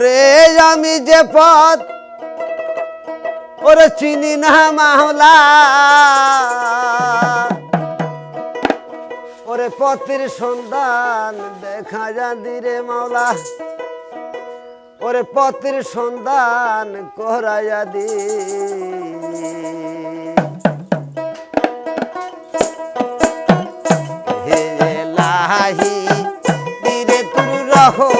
ওরে আমি যে পথ, ওরে চিনি না মাহলা ওরে পথের সন্ধান দেখা যাদি রে মাওলা। ওরে পথের সন্ধান করাইয়া দি হে লাহি দিরে তুর রহম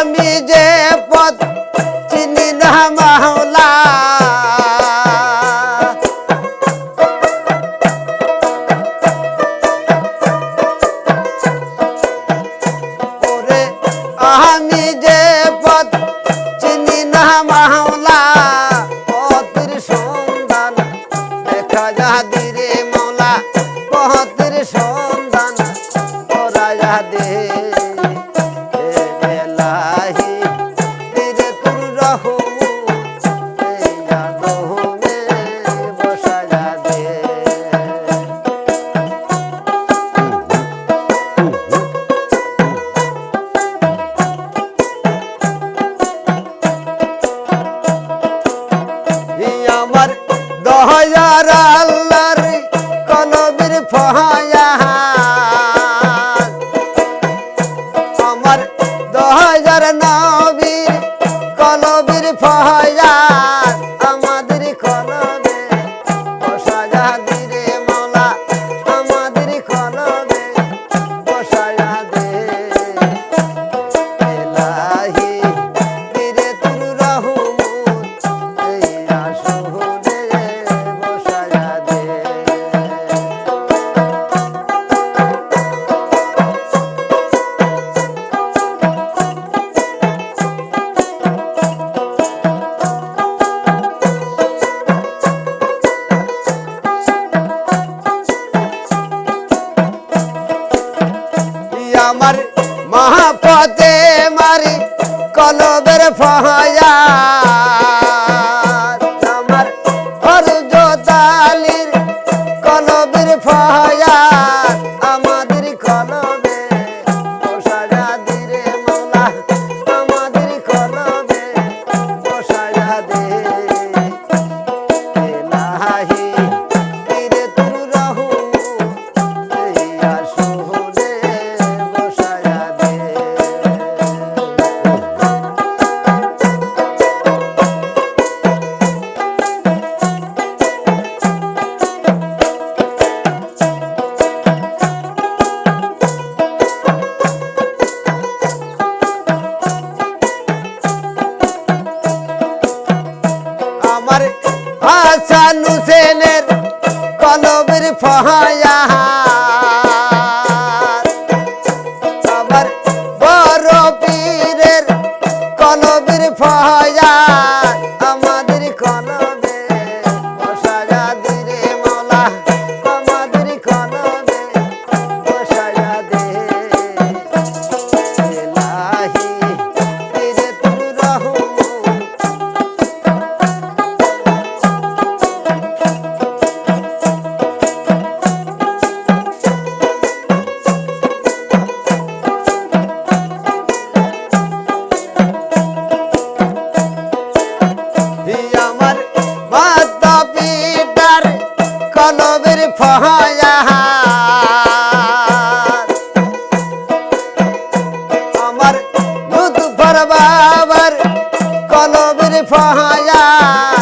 আমি যে পথ চিনি না মাওলা। ওরে, আমি যে পথ দেখা যা দিরে মাওলা, পথের দহয়ার নবীর কলবের ফহায়া কলবের ফহায়া আমার আমার হাসান হুসেনের কলবের ফহায়া আমার বড় পীরের কলবের ফহায়া কলবের